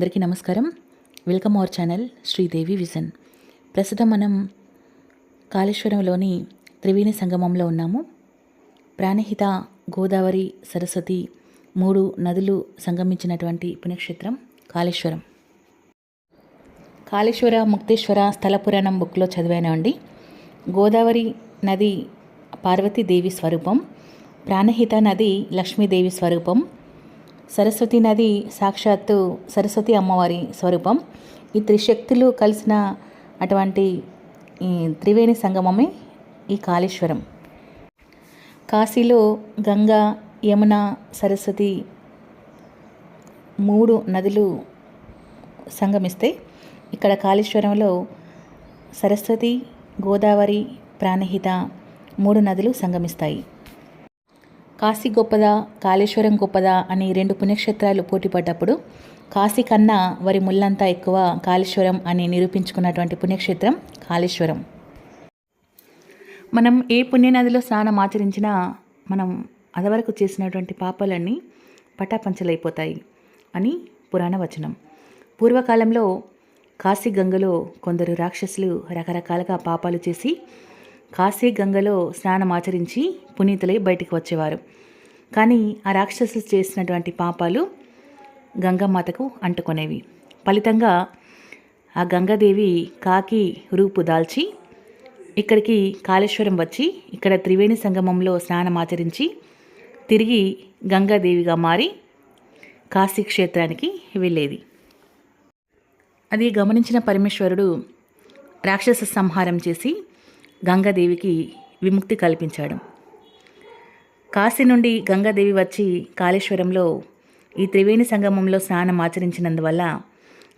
అందరికీ నమస్కారం. Welcome our channel Sridevi vision ప్రస్తుతం మనం కాళేశ్వరంలోని త్రివేణి సంగమంలో ఉన్నాము. ప్రాణహిత గోదావరి సరస్వతి మూడు నదులు సంగమించినటువంటి పుణ్యక్షేత్రం కాళేశ్వరం. కాళేశ్వర ముక్తేశ్వర స్థల పురాణం బుక్లో చదివాను అండి. గోదావరి నది పార్వతీదేవి స్వరూపం ప్రాణహిత నది లక్ష్మీదేవి స్వరూపం సరస్వతి నది సాక్షాత్తు సరస్వతి అమ్మవారి స్వరూపం. ఈ త్రిశక్తులు కలిసిన అటువంటి ఈ త్రివేణి సంగమమే ఈ కాళేశ్వరం. కాశీలో గంగా యమున సరస్వతి మూడు నదులు సంగమిస్తాయి ఇక్కడ కాళేశ్వరంలో సరస్వతి గోదావరి ప్రాణహిత మూడు నదులు సంగమిస్తాయి. కాశీ గొప్పదా కాళేశ్వరం గొప్పదా అని రెండు పుణ్యక్షేత్రాలు పోటీపడ్డప్పుడు కాశీ కన్నా వరి ముళ్ళంతా ఎక్కువ కాళేశ్వరం అని నిరూపించుకున్నటువంటి పుణ్యక్షేత్రం కాళేశ్వరం. మనం ఏ పుణ్యనదిలో స్నానం ఆచరించినా మనం అదవరకు చేసినటువంటి పాపాలన్నీ పటాపంచలైపోతాయి అని పురాణ వచనం. పూర్వకాలంలో కాశీ గంగలో కొందరు రాక్షసులు రకరకాలుగా పాపాలు చేసి కాశీ గంగలో స్నానం ఆచరించి పునీతులై బయటికి వచ్చేవారు. కానీ ఆ రాక్షసులు చేసినటువంటి పాపాలు గంగమాతకు అంటుకునేవి. ఫలితంగా ఆ గంగాదేవి కాకి రూపు దాల్చి ఇక్కడికి కాళేశ్వరం వచ్చి ఇక్కడ త్రివేణి సంగమంలో స్నానం ఆచరించి తిరిగి గంగాదేవిగా మారి కాశీ క్షేత్రానికి వెళ్ళేది. అది గమనించిన పరమేశ్వరుడు రాక్షస సంహారం చేసి గంగాదేవికి విముక్తి కల్పించాడు. కాశీ నుండి గంగాదేవి వచ్చి కాళేశ్వరంలో ఈ త్రివేణి సంగమంలో స్నానం ఆచరించినందువల్ల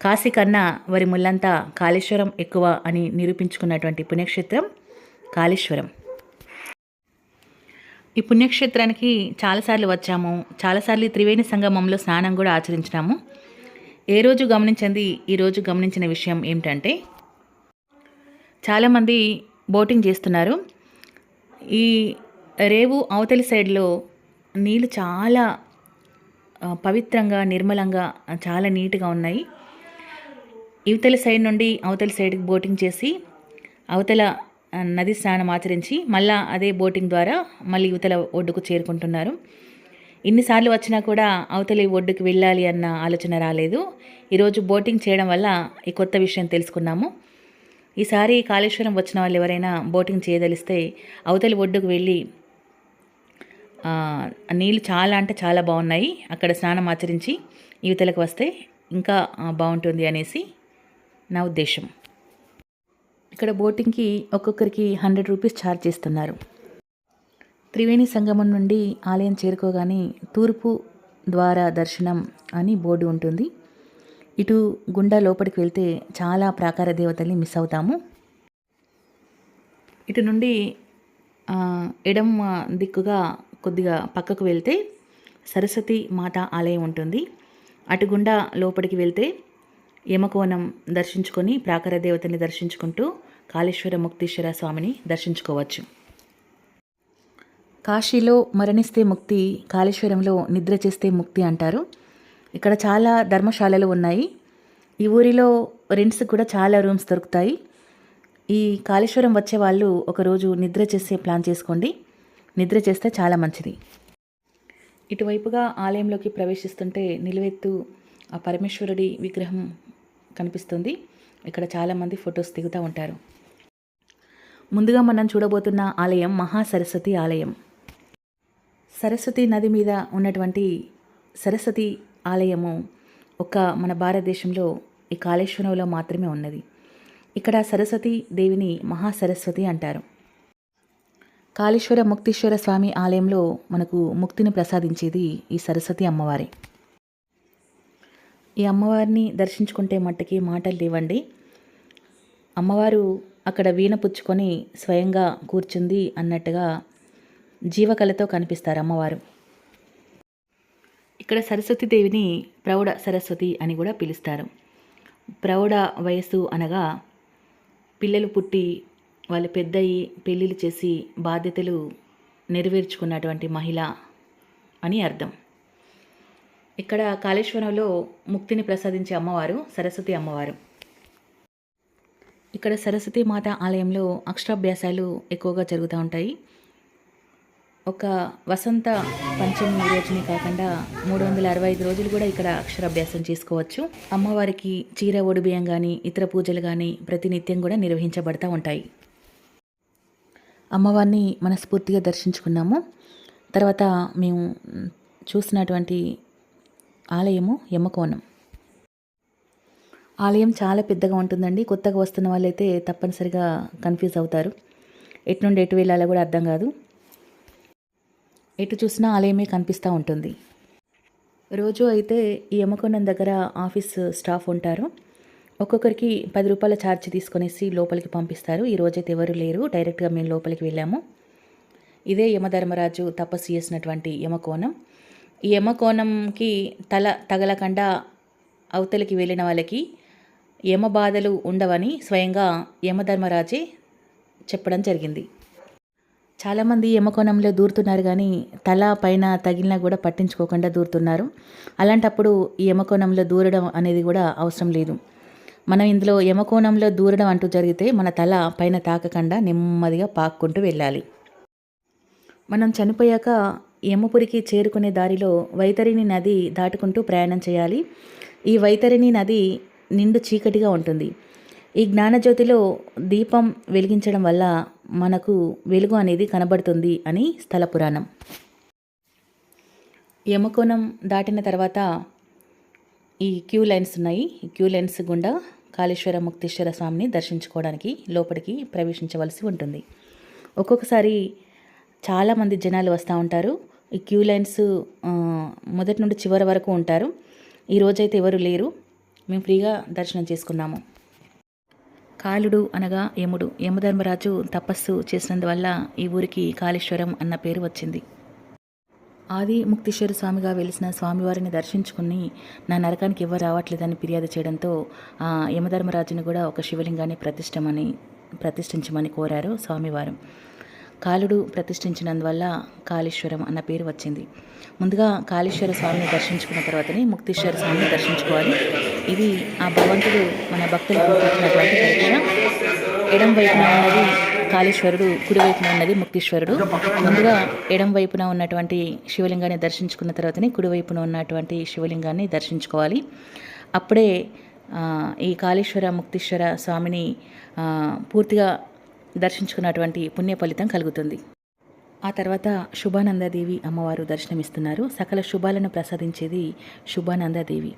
కాశీ కన్నా వరి ముల్లంతా కాళేశ్వరం ఎక్కువ అని నిరూపించుకున్నటువంటి పుణ్యక్షేత్రం కాళేశ్వరం. ఈ పుణ్యక్షేత్రానికి చాలాసార్లు వచ్చాము. చాలాసార్లు ఈ త్రివేణి సంగమంలో స్నానం కూడా ఆచరించినాము. ఏ రోజు గమనించింది? ఈరోజు గమనించిన విషయం ఏమిటంటే చాలామంది బోటింగ్ చేస్తున్నారు. ఈ రేవు అవతలి సైడ్లో నీళ్ళు చాలా పవిత్రంగా నిర్మలంగా చాలా నీట్గా ఉన్నాయి. ఇవతలి సైడ్ నుండి అవతలి సైడ్కి బోటింగ్ చేసి అవతల నది స్నానం ఆచరించి మళ్ళా అదే బోటింగ్ ద్వారా మళ్ళీ ఇవతల ఒడ్డుకు చేరుకుంటున్నారు. ఇన్నిసార్లు వచ్చినా కూడా అవతలి ఒడ్డుకు వెళ్ళాలి అన్న ఆలోచన రాలేదు. ఈరోజు బోటింగ్ చేయడం వల్ల ఈ కొత్త విషయం తెలుసుకున్నాము. ఈసారి కాళేశ్వరం వచ్చిన వాళ్ళు ఎవరైనా బోటింగ్ చేయదలిస్తే అవతలి ఒడ్డుకు వెళ్ళి నీళ్ళు చాలా అంటే చాలా బాగున్నాయి. అక్కడ స్నానం ఆచరించి యువతలకు వస్తే ఇంకా బాగుంటుంది అనేసి నా ఉద్దేశం. ఇక్కడ బోటింగ్కి ఒక్కొక్కరికి హండ్రెడ్ రూపీస్ ఛార్జ్ చేస్తున్నారు. త్రివేణి సంగమం నుండి ఆలయం చేరుకోగానే తూర్పు ద్వారా దర్శనం అని బోర్డు ఉంటుంది. ఇటు గుండా లోపలికి వెళ్తే చాలా ప్రాకార దేవతల్ని మిస్ అవుతాము. ఇటు నుండి ఎడమ దిక్కుగా కొద్దిగా పక్కకు వెళ్తే సరస్వతి మాత ఆలయం ఉంటుంది. అటు గుండా లోపలికి వెళ్తే యమకోణం దర్శించుకొని ప్రాకార దేవతని దర్శించుకుంటూ కాళేశ్వర ముక్తీశ్వర స్వామిని దర్శించుకోవచ్చు. కాశీలో మరణిస్తే ముక్తి కాళేశ్వరంలో నిద్ర చేస్తే ముక్తి అంటారు. ఇక్కడ చాలా ధర్మశాలలు ఉన్నాయి. ఈ ఊరిలో రెంట్స్ కూడా చాలా రూమ్స్ దొరుకుతాయి. ఈ కాళేశ్వరం వచ్చే వాళ్ళు ఒకరోజు నిద్ర చేసే ప్లాన్ చేసుకోండి. నిద్ర చేస్తే చాలా మంచిది. ఇటువైపుగా ఆలయంలోకి ప్రవేశిస్తుంటే నిలువెత్తు ఆ పరమేశ్వరుడి విగ్రహం కనిపిస్తుంది. ఇక్కడ చాలామంది ఫొటోస్ దిగుతూ ఉంటారు. ముందుగా మనం చూడబోతున్న ఆలయం మహాసరస్వతి ఆలయం. సరస్వతి నది మీద ఉన్నటువంటి సరస్వతి ఆలయము ఒక మన భారతదేశంలో ఈ కాళేశ్వరంలో మాత్రమే ఉన్నది. ఇక్కడ సరస్వతి దేవిని మహాసరస్వతి అంటారు. కాళేశ్వర ముక్తీశ్వర స్వామి ఆలయంలో మనకు ముక్తిని ప్రసాదించేది ఈ సరస్వతి అమ్మవారి. ఈ అమ్మవారిని దర్శించుకుంటే మట్టుకి మాటలు లేవండి. అమ్మవారు అక్కడ వీణ పుచ్చుకొని స్వయంగా కూర్చుంది అన్నట్టుగా జీవకళతో కనిపిస్తారు అమ్మవారు. ఇక్కడ సరస్వతి దేవిని ప్రౌఢ సరస్వతి అని కూడా పిలుస్తారు. ప్రౌఢ వయస్సు అనగా పిల్లలు పుట్టి వాళ్ళు పెద్దయి పెళ్ళిళ్ళు చేసి బాధ్యతలు నెరవేర్చుకున్నటువంటి మహిళ అని అర్థం. ఇక్కడ కాళేశ్వరంలో ముక్తిని ప్రసాదించే అమ్మవారు సరస్వతి అమ్మవారు. ఇక్కడ సరస్వతి మాత ఆలయంలో అక్షరాభ్యాసాలు ఎక్కువగా జరుగుతూ ఉంటాయి. ఒక వసంత పంచమి రోజునే కాకుండా మూడు వందల అరవై ఐదు రోజులు కూడా ఇక్కడ అక్షరాభ్యాసం చేసుకోవచ్చు. అమ్మవారికి చీర ఒడిబియ్యం కానీ ఇతర పూజలు కానీ ప్రతినిత్యం కూడా నిర్వహించబడతా ఉంటాయి. అమ్మవారిని మనస్ఫూర్తిగా దర్శించుకున్నాము. తర్వాత మేము చూసినటువంటి ఆలయము యమ్మకోణం ఆలయం చాలా పెద్దగా ఉంటుందండి. కొత్తగా వస్తున్న వాళ్ళైతే తప్పనిసరిగా కన్ఫ్యూజ్ అవుతారు. ఎటు నుండి ఎటు వెళ్ళాలో కూడా అర్థం కాదు. ఎటు చూసినా ఆలయమే కనిపిస్తూ ఉంటుంది. రోజు అయితే ఈ యమకొండం దగ్గర ఆఫీస్ స్టాఫ్ ఉంటారు. ఒక్కొక్కరికి పది రూపాయల ఛార్జ్ తీసుకొనేసి లోపలికి పంపిస్తారు. ఈ రోజైతే ఎవరు లేరు. డైరెక్ట్గా మేము లోపలికి వెళ్ళాము. ఇదే యమధర్మరాజు తపస్సు చేసినటువంటి యమకోణం. ఈ యమకోణంకి తల తగలకుండా అవతలికి వెళ్ళిన వాళ్ళకి యమ బాధలు ఉండవని స్వయంగా యమధర్మరాజే చెప్పడం జరిగింది. చాలామంది యమకోణంలో దూరుతున్నారు కానీ తల పైన తగిలినా కూడా పట్టించుకోకుండా దూరుతున్నారు. అలాంటప్పుడు ఈ యమకోణంలో దూరడం అనేది కూడా అవసరం లేదు. మనం ఇందులో యమకోణంలో దూరడం అంటూ జరిగితే మన తల పైన తాకకుండా నెమ్మదిగా పాక్కుంటూ వెళ్ళాలి. మనం చనిపోయాక యమపురికి చేరుకునే దారిలో వైతరిణి నది దాటుకుంటూ ప్రయాణం చేయాలి. ఈ వైతరిణి నది నిండు చీకటిగా ఉంటుంది. ఈ జ్ఞానజ్యోతిలో దీపం వెలిగించడం వల్ల మనకు వెలుగు అనేది కనబడుతుంది అని స్థల పురాణం. యమకోణం దాటిన తర్వాత ఈ క్యూ లైన్స్ ఉన్నాయి. ఈ క్యూ లైన్స్ గుండా కాళేశ్వర ముక్తేశ్వర స్వామిని దర్శించుకోవడానికి లోపలికి ప్రవేశించవలసి ఉంటుంది. ఒక్కొక్కసారి చాలామంది జనాలు వస్తూ ఉంటారు. ఈ క్యూ లైన్స్ మొదటి నుండి చివరి వరకు ఉంటారు. ఈరోజైతే ఎవరు లేరు. మేము ఫ్రీగా దర్శనం చేసుకున్నాము. కాలుడు అనగా యముడు. యమధర్మరాజు తపస్సు చేసినందువల్ల ఈ ఊరికి కాళేశ్వరం అన్న పేరు వచ్చింది. ఆది ముక్తేశ్వర స్వామిగా వెలిసిన స్వామివారిని దర్శించుకుని నా నరకానికి ఎవరు రావట్లేదని ఫిర్యాదు చేయడంతో ఆ యమధర్మరాజుని కూడా ఒక శివలింగాన్ని ప్రతిష్టమని ప్రతిష్ఠించమని కోరారు స్వామివారు. కాలుడు ప్రతిష్ఠించినందువల్ల కాళేశ్వరం అన్న పేరు వచ్చింది. ముందుగా కాళేశ్వర స్వామిని దర్శించుకున్న తర్వాతనే ముక్తేశ్వర స్వామిని దర్శించుకోవాలి. ఇది ఆ భగవంతుడు మన భక్తులకు పెట్టినటువంటి పరీక్ష ఎడం వైపున ఉన్నది కాళేశ్వరుడు కుడివైపున ఉన్నది ముక్తీశ్వరుడు. ముందుగా ఎడం వైపున ఉన్నటువంటి శివలింగాన్ని దర్శించుకున్న తర్వాతనే కుడివైపున ఉన్నటువంటి శివలింగాన్ని దర్శించుకోవాలి. అప్పుడే ఈ కాళేశ్వర ముక్తీశ్వర స్వామిని పూర్తిగా దర్శించుకున్నటువంటి పుణ్య ఫలితం కలుగుతుంది. ఆ తర్వాత శుభానందదేవి అమ్మవారు దర్శనమిస్తున్నారు. సకల శుభాలను ప్రసాదించేది శుభానందదేవి.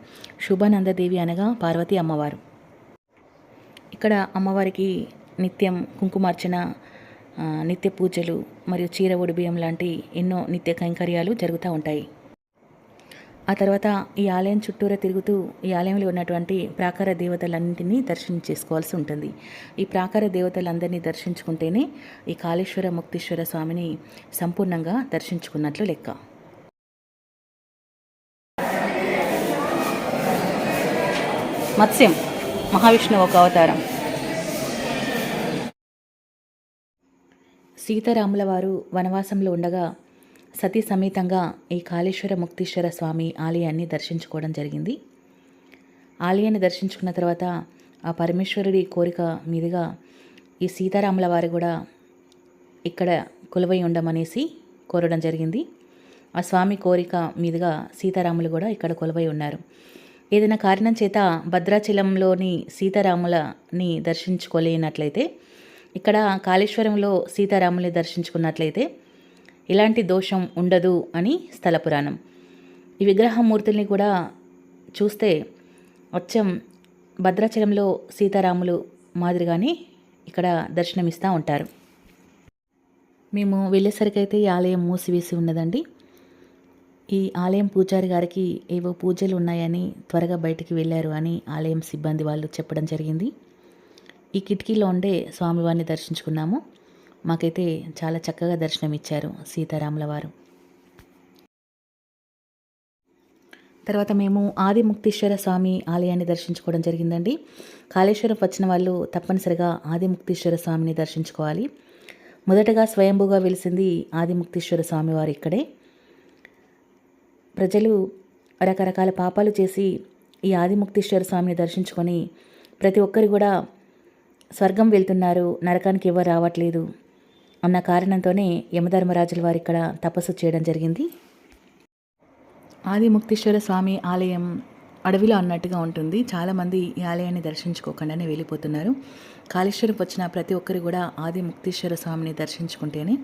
శుభానందదేవి అనగా పార్వతీ అమ్మవారు. ఇక్కడ అమ్మవారికి నిత్యం కుంకుమార్చన నిత్య పూజలు మరియు చీర ఒడిబియ్యం లాంటి ఎన్నో నిత్య కైంకర్యాలు జరుగుతూ ఉంటాయి. ఆ తర్వాత ఈ ఆలయం చుట్టూరా తిరుగుతూ ఈ ఆలయంలో ఉన్నటువంటి ప్రాకార దేవతలన్నింటినీ దర్శనం చేసుకోవాల్సి ఉంటుంది. ఈ ప్రాకార దేవతలందరినీ దర్శించుకుంటేనే ఈ కాళేశ్వర ముక్తేశ్వర స్వామిని సంపూర్ణంగా దర్శించుకున్నట్లు లెక్క. మత్స్యం మహావిష్ణువు ఒక అవతారం. సీతారాముల వారు వనవాసంలో ఉండగా సతీ సమేతంగా ఈ కాళేశ్వర ముక్తీశ్వర స్వామి ఆలయాన్ని దర్శించుకోవడం జరిగింది. ఆలయాన్ని దర్శించుకున్న తర్వాత ఆ పరమేశ్వరుడి కోరిక మీదుగా ఈ సీతారాముల వారు కూడా ఇక్కడ కొలువై ఉండమనేసి కోరడం జరిగింది. ఆ స్వామి కోరిక మీదుగా సీతారాములు కూడా ఇక్కడ కొలువై ఉన్నారు. ఏదైనా కారణం చేత భద్రాచలంలోని సీతారాములని దర్శించుకోలేనట్లయితే ఇక్కడ కాళేశ్వరంలో సీతారాముల్ని దర్శించుకున్నట్లయితే ఇలాంటి దోషం ఉండదు అని స్థల పురాణం. ఈ విగ్రహమూర్తుల్ని కూడా చూస్తే వచ్చం భద్రాచలంలో సీతారాములు మాదిరిగానే ఇక్కడ దర్శనమిస్తూ ఉంటారు. మేము వెళ్ళేసరికి అయితే ఈ ఆలయం మూసివేసి ఉన్నదండి. ఈ ఆలయం పూజారి గారికి ఏవో పూజలు ఉన్నాయని త్వరగా బయటికి వెళ్ళారు అని ఆలయం సిబ్బంది వాళ్ళు చెప్పడం జరిగింది. ఈ కిటికీలో ఉండే స్వామివారిని దర్శించుకున్నాము. మాకైతే చాలా చక్కగా దర్శనం ఇచ్చారు సీతారాముల వారు. తర్వాత మేము ఆదిముక్తీశ్వర స్వామి ఆలయాన్ని దర్శించుకోవడం జరిగిందండి. కాళేశ్వరం వచ్చిన వాళ్ళు తప్పనిసరిగా ఆదిముక్తీశ్వర స్వామిని దర్శించుకోవాలి. మొదటగా స్వయంభూగా వెలిసింది ఆదిముక్తీశ్వర స్వామి వారు ఇక్కడే. ప్రజలు రకరకాల పాపాలు చేసి ఈ ఆదిముక్తేశ్వర స్వామిని దర్శించుకొని ప్రతి ఒక్కరు కూడా స్వర్గం వెళ్తున్నారు. నరకానికి ఎవరు రావట్లేదు. అన్న కారణంతోనే యమధర్మరాజుల వారు ఇక్కడ తపస్సు చేయడం జరిగింది. ఆదిముక్తేశ్వర స్వామి ఆలయం అడవిలో అన్నట్టుగా ఉంటుంది. చాలామంది ఈ ఆలయాన్ని దర్శించుకోకుండానే వెళ్ళిపోతున్నారు. కాళేశ్వరం వచ్చిన ప్రతి ఒక్కరు కూడా ఆది ముక్తేశ్వర స్వామిని దర్శించుకుంటేనే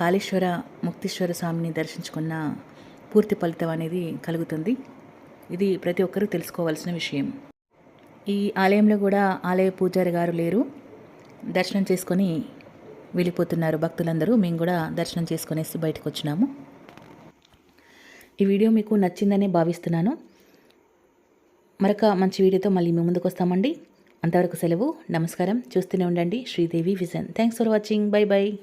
కాళేశ్వర ముక్తేశ్వర స్వామిని దర్శించుకున్న పూర్తి ఫలితం అనేది కలుగుతుంది. ఇది ప్రతి ఒక్కరూ తెలుసుకోవాల్సిన విషయం. ఈ ఆలయంలో కూడా ఆలయ పూజారి గారు లేరు. దర్శనం చేసుకొని వెళ్ళిపోతున్నారు భక్తులందరూ. మేము కూడా దర్శనం చేసుకునేసి బయటకు వచ్చినాము. ఈ వీడియో మీకు నచ్చిందనే భావిస్తున్నాను. మరొక మంచి వీడియోతో మళ్ళీ మీ ముందుకు వస్తామండి. అంతవరకు సెలవు. నమస్కారం. చూస్తూనే ఉండండి. Sridevi vision. Thanks for watching bye bye